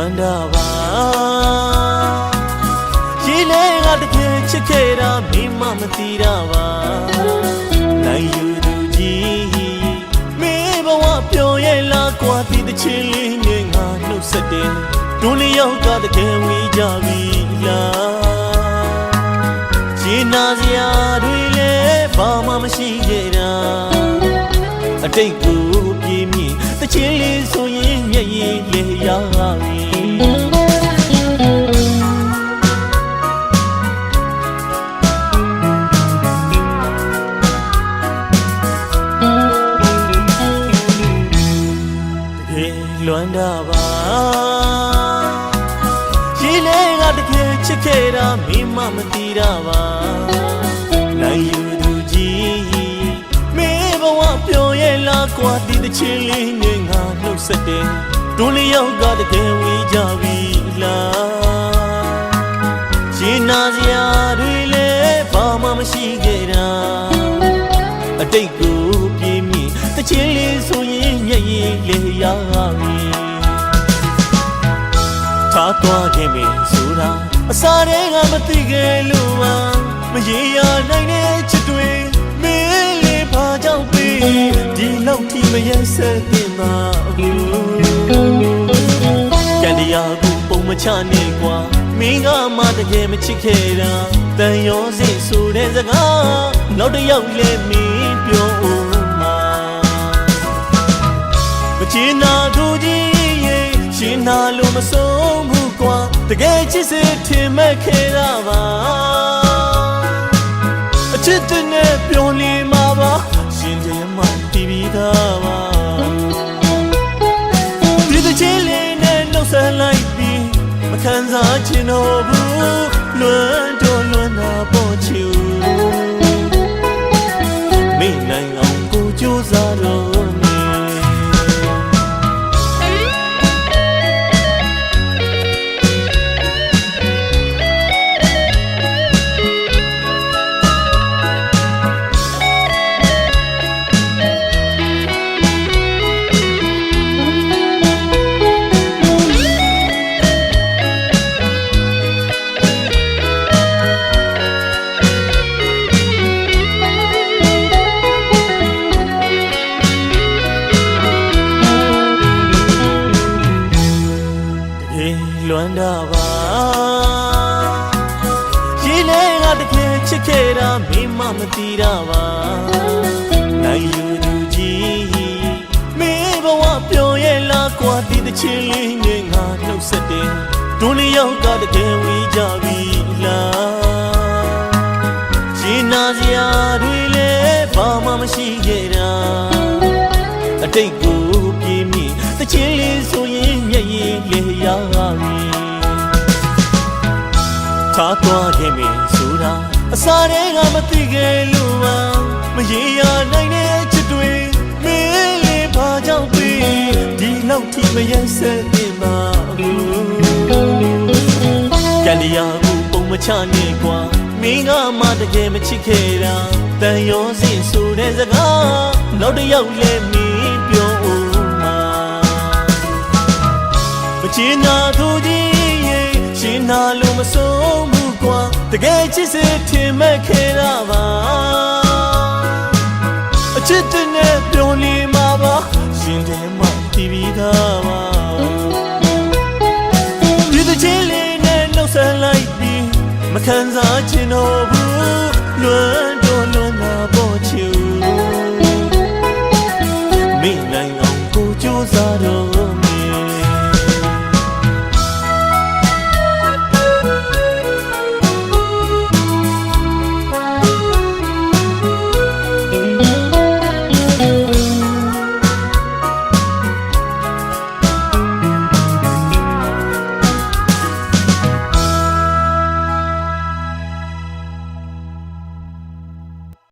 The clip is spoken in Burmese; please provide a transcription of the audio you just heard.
မ်းတာပါရေလဲကတကယ်ချစ်ခဲ့တာမင်းမမသိတာပါနိုင်ယူသူကြီးမင်းဘဝပျော်ရဲ့လားကွာဒီတစ်ချင်းလေးနဲ့ငါနှုတ်ဆက်တယ်ဒုလျောက်ကတကယ်ဝေးကြပြီလားရေနာစရာတွေလည်းဘာမှမရှိခဲ့တာအတိတ်ကိုပြေးမြင် တချင်းလေးဆိုရင်မျက်ရည်လေရပြီတကယ်လွမ်းတာပါရေလေးကတကယ်ချစ်ခဲ့တာမင်းမမသိတာပါနိုင်ယူသူကြီးမင်းဘဝပျော်ရဲ့လားကွာဒီ တစ်ချင်းလေးနဲ့ငါနှုတ်ဆက်တယ်ဒုလေးယောက်ကတကယ်ဝေးကြပြီလားရှင်နာစရာတွေလည်းဘာမှမရှိခဲ့တာအတိတ်ကိုပြေးမြင်တစ်ချင်းလေးဆိုရင်မျက်ရည်လေရပြီထားသွားခြင်းမင်းဆိုတာအစားတွေကမသိခဲ့လို့ပါမရေရနိုင်တဲ့ချစ်တွေ ဒီလောက်ထိမရက်ဆက်တင်ပါဘူးကံတရားကိုပုံမချနဲ့ကွာမင်းကမှတကယ်မချစ်ခဲ့တာတန်ရောစင်ဆိုတဲ့စကားနောက်တစ်ယောက်လည်းမင်းပြောဦးမှာမချင်နာသူကြီးရေရှင်နာလို့မဆုံးဘူးကွာတကယ်ချစ်စေထင်မဲ့ခဲ့တာပါ ခံစားချင်တော့ဘူးလွမ်းတော့လွမ်း တကယ်လွမ်းတာပါရေလဲကတကယ်ချစ်ခဲ့တာမင်းမမသိတာပါနိုင်ယူသူကြီးမင်းဘဝပျော်ရဲ့လားကွာဒီတစ်ချင်းလေးနဲ့ငါနှုတ်ဆက်တယ်ဒုလေးယောက်ကတကယ်ဝေးကြပြီလားရှင်နာစရာတွေလည်းဘာမှမရှိခဲ့တာအတိတ်ကိုပြေးမြင်တချင်းလေးဆိုရင် သွားခြင်းမင်းဆိုတာအစားတွေကမသိခဲ့လို့ပါမရေရနိုင်တဲ့ချစ်တွေမင်းလေးဘာကြောင့်ပြီဒီလောက်ထိမရက်ဆက်နေမှာဘူးကံတရားကိုပုံမချနဲ့ကွာမင်းကမှတကယ်မချစ်ခဲ့တာတန်ရောစင်ဆိုတဲ့စကားနောက်တစ်ယောက်လည်းမင်းပြောဦးမှာမချင်နာသူကြီးရေရှင်နာလို့မဆုံး กว่าတကယ်ချစ်စေထင်မဲ့ခဲ့တာပါအချစ်တဲ့နဲ့ပြုံးလီမှာပါရှင်တယ်မှတည်ပြီးသားပါဒီတစ်ချိန်လေးနဲ့နှုတ်ဆက်လိုက်ပြီးမခံစားချင်တော့ဘူးလွမ်းတော့လွမ်းတာပေါ်ချူမိနိုင်အောင်ကိုကြိုးစားတော့